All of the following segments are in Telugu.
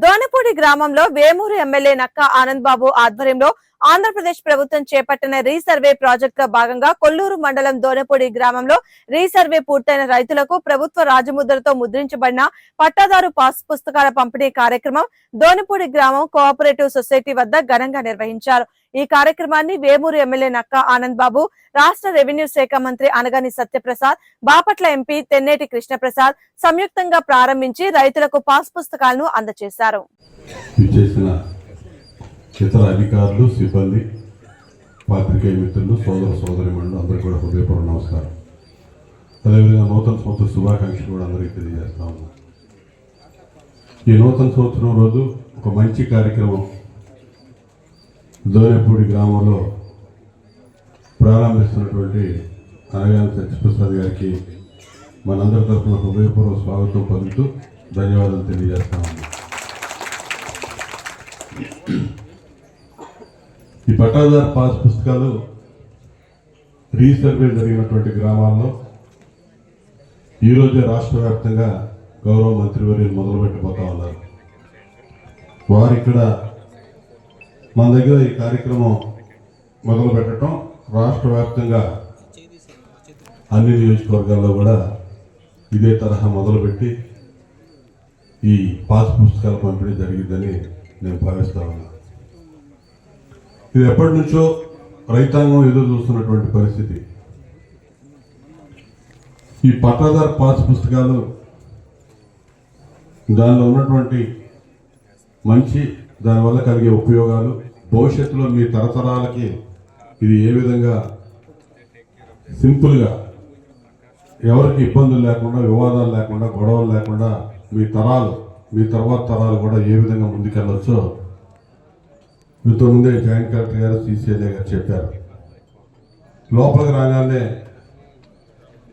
దోనపూడి గ్రామంలో వేమూరు ఎమ్మెల్యే నక్క ఆనంద్ బాబు ఆధ్వర్యంలో ఆంధ్రప్రదేశ్ ప్రభుత్వం చేపట్టిన రీసర్వే ప్రాజెక్ట్లో భాగంగా కొల్లూరు మండలం దోనపూడి గ్రామంలో రీసర్వే పూర్తయిన రైతులకు ప్రభుత్వ రాజముద్రతో ముద్రించబడిన పట్టాదారు పాస్ పుస్తకాల పంపిణీ కార్యక్రమం దోనపూడి గ్రామం కోఆపరేటివ్ సొసైటీ వద్ద ఘనంగా నిర్వహించారు. ఈ కార్యక్రమాన్ని వేమూరు ఎమ్మెల్యే నక్క ఆనంద్ బాబు రాష్ట్ర రెవెన్యూ శాఖ మంత్రి అనగాని సత్యప్రసాద్ బాపట్ల ఎంపీ తెన్నేటి కృష్ణప్రసాద్ సంయుక్తంగా ప్రారంభించి రైతులకు పాస్ పుస్తకాలను అందజేశారు. ఇతర అధికారులు సిబ్బంది పాత్రికేయ మిత్రులు సోదర సోదరి మండలి అందరికీ కూడా హృదయపూర్వ నమస్కారం. అదేవిధంగా నూతన సంవత్సర శుభాకాంక్షలు కూడా అందరికీ తెలియజేస్తా ఉన్నాం. ఈ నూతన సంవత్సరం రోజు ఒక మంచి కార్యక్రమం దోనేపూడి గ్రామంలో ప్రారంభిస్తున్నటువంటి అనగాని సత్యప్రసాద్ గారికి మనందరి తరఫున హృదయపూర్వక స్వాగతం పలుకుతూ ధన్యవాదాలు తెలియజేస్తా ఉన్నాం. ఈ పట్టాదారు పాస్ పుస్తకాలు రీసర్వే జరిగినటువంటి గ్రామాల్లో ఈరోజే రాష్ట్ర వ్యాప్తంగా గౌరవ మంత్రివర్యులు మొదలుపెట్టబోతా ఉన్నారు. వారు ఇక్కడ మన దగ్గర ఈ కార్యక్రమం మొదలు పెట్టడం రాష్ట్ర వ్యాప్తంగా అన్ని నియోజకవర్గాల్లో కూడా ఇదే తరహా మొదలుపెట్టి ఈ పాస్ పుస్తకాలు పంపిణీ జరిగిందని నేను భావిస్తా ఉన్నాను ఇది ఎప్పటి నుంచో రైతాంగం ఎదురు చూస్తున్నటువంటి పరిస్థితి. ఈ పట్టాదారు పాస్ పుస్తకాలు దానిలో ఉన్నటువంటి మంచి దానివల్ల కలిగే ఉపయోగాలు భవిష్యత్తులో మీ తరతరాలకి ఇది ఏ విధంగా సింపుల్గా ఎవరికి ఇబ్బందులు లేకుండా వివాదాలు లేకుండా గొడవలు లేకుండా మీ తరాలు మీ తర్వాత తరాలు కూడా ఏ విధంగా ముందుకెళ్ళొచ్చో మీతో ముందే జాయింట్ కలెక్టర్ గారు సిసిఎల్ఏ గారు చెప్పారు. లోపలికి రాగానే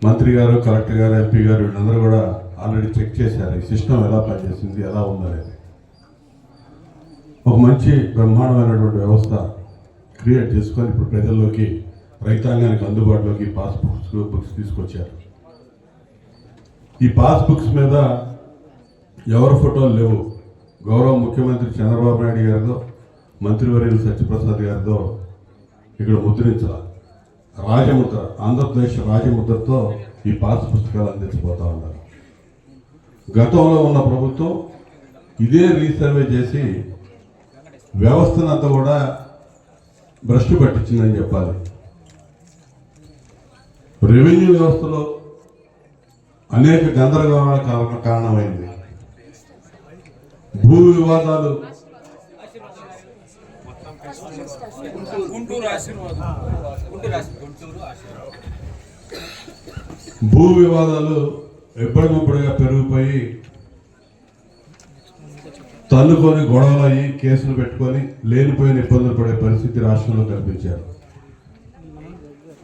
మంత్రి గారు కలెక్టర్ గారు ఎంపీ గారు వీళ్ళందరూ కూడా ఆల్రెడీ చెక్ చేశారు. ఈ సిస్టమ్ ఎలా పనిచేసింది ఎలా ఉందనేది. ఒక మంచి బ్రహ్మాండమైనటువంటి వ్యవస్థ క్రియేట్ చేసుకొని ఇప్పుడు ప్రజల్లోకి రైతాంగానికి అందుబాటులోకి పాస్ బుక్స్ బుక్స్ తీసుకొచ్చారు. ఈ పాస్ బుక్స్ మీద ఎవరి ఫోటోలు లేవు? గౌరవ ముఖ్యమంత్రి చంద్రబాబు నాయుడు గారితో మంత్రివర్యులు సత్యప్రసాద్ గారితో ఇక్కడ ముద్రించాలి రాజముద్ర ఆంధ్రప్రదేశ్ రాజముద్రతో ఈ పాస్ పుస్తకాలు అందించబోతా ఉన్నారు. గతంలో ఉన్న ప్రభుత్వం ఇదే రీసర్వే చేసి వ్యవస్థనంతా కూడా భ్రష్టు పట్టించిందని చెప్పాలి. రెవెన్యూ వ్యవస్థలో అనేక గందరగోళాల కారణమైంది. భూ వివాదాలు గుంటూరు ఆశీర్వాదం గుంటూరు గుంటూరు ఆశీర్వాదం భూ వివాదాలు ఎప్పటికప్పుడుగా పెరిగిపోయి తల్లుకొని గొడవలు అయ్యి కేసులు పెట్టుకొని లేనిపోయిన ఇబ్బందులు పడే పరిస్థితి రాష్ట్రంలో కల్పించారు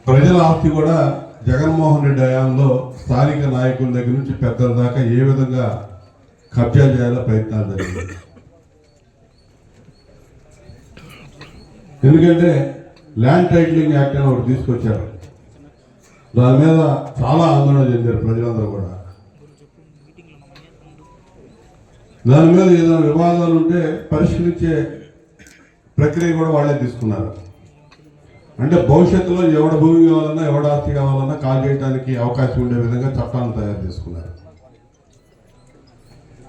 ప్రజల ఆస్తి కూడా జగన్మోహన్ రెడ్డి హయాంలో స్థానిక నాయకుల దగ్గర నుంచి పెద్దల దాకా ఏ విధంగా కబ్జా చేయాలో ప్రయత్నాలు జరిగాయి. ఎందుకంటే ల్యాండ్ టైటిలింగ్ యాక్ట్ అని ఒకటి తీసుకొచ్చారు. దాని మీద చాలా ఆందోళన చెందారు ప్రజలందరూ కూడా. దాని మీద ఏదైనా వివాదాలు ఉంటే పరిష్కరించే ప్రక్రియ కూడా వాళ్ళే తీసుకున్నారు. అంటే భవిష్యత్తులో ఎవడ భూమి కావాలన్నా ఎవడ ఆస్తి కావాలన్నా కాల్ చేయడానికి అవకాశం ఉండే విధంగా చట్టాలను తయారు చేసుకున్నారు.